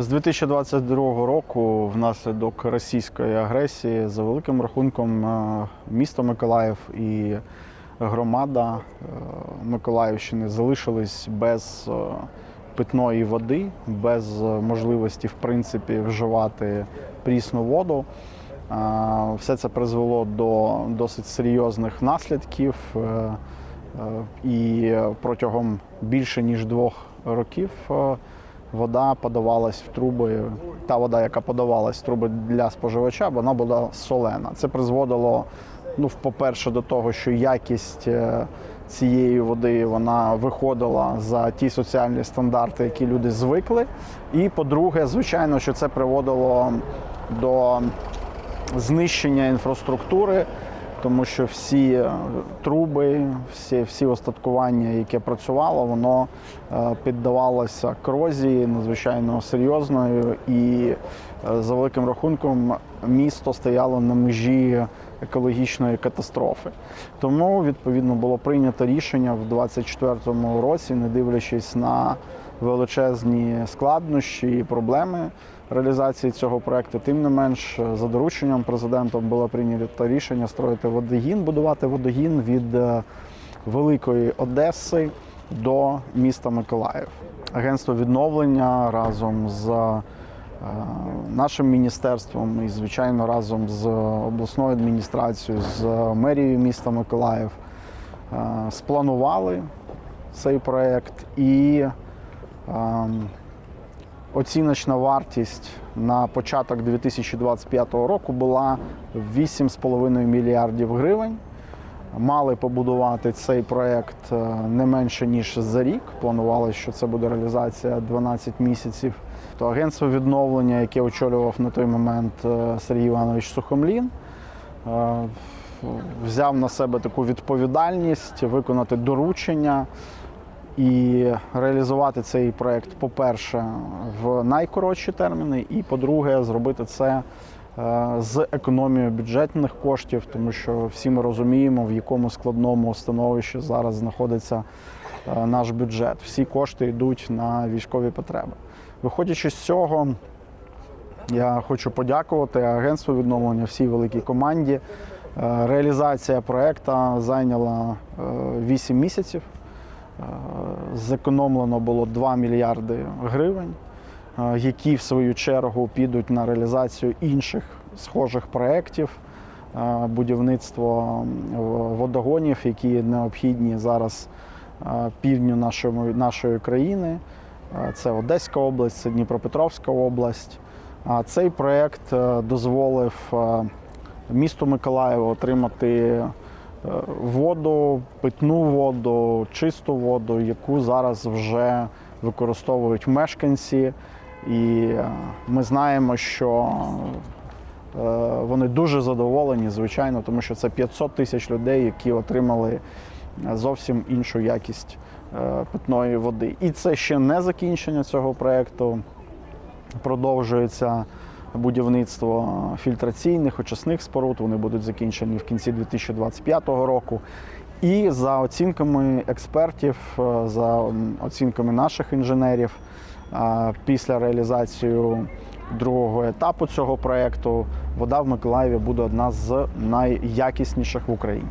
З 2022 року, внаслідок російської агресії, за великим рахунком, е, місто Миколаїв і громада е, Миколаївщини залишились без е, питної води, без можливості, в принципі, вживати прісну воду. Все це призвело до досить серйозних наслідків. І протягом більше ніж двох років вода подавалась в труби. Та вода, яка подавалась в труби для споживача, вона була солена. Це призводило, ну, по-перше, до того, що якість е, цієї води вона виходила за ті соціальні стандарти, які люди звикли. І по-друге, звичайно, що це приводило до знищення інфраструктури, тому що всі е, труби, всі, всі остаткування, яке працювало, воно е, піддавалося корозії надзвичайно серйозною, і е, за великим рахунком місто стояло на межі екологічної катастрофи. Тому відповідно було прийнято рішення в 2024 році, не дивлячись на величезні складнощі і проблеми реалізації цього проекту. Тим не менш, за дорученням президента було прийнято рішення строїти водогін, будувати водогін від е, Великої Одеси до міста Миколаїв. Агентство відновлення разом з е, нашим міністерством і, звичайно, разом з обласною адміністрацією, з мерією міста Миколаїв е, спланували цей проект і оціночна вартість на початок 2025 року була 8,5 мільярдів гривень. Мали побудувати цей проект е, не менше ніж за рік. Планували, що це буде реалізація 12 місяців. То агентство відновлення, яке очолював на той момент е, Сергій Іванович Сухомлін, е, взяв на себе таку відповідальність виконати доручення і реалізувати цей проект, по-перше, в найкоротші терміни, і по-друге, зробити це е, з економією бюджетних коштів, тому що всі ми розуміємо, в якому складному становищі зараз знаходиться е, наш бюджет. Всі кошти йдуть на військові потреби. Виходячи з цього, я хочу подякувати агентству відновлення всій великій команді. Е, Реалізація проекту зайняла 8 місяців. Зекономлено було 2 мільярди гривень, е, які в свою чергу підуть на реалізацію інших схожих проєктів, е, будівництво водогонів, які необхідні зараз е, півдню нашої, нашої країни. Це Одеська область, це Дніпропетровська область. Цей проєкт дозволив місту Миколаєву отримати воду, питну воду, чисту воду, яку зараз вже використовують мешканці. І е, ми знаємо, що е, вони дуже задоволені, звичайно, тому що це 500 тисяч людей, які отримали зовсім іншу якість е, питної води. І це ще не закінчення цього проєкту. Продовжується будівництво фільтраційних очисних споруд. Вони будуть закінчені в кінці 2025 року. І за оцінками експертів, е, за оцінками наших інженерів, е, після реалізації другого етапу цього проєкту вода в Миколаєві буде одна з найякісніших в Україні.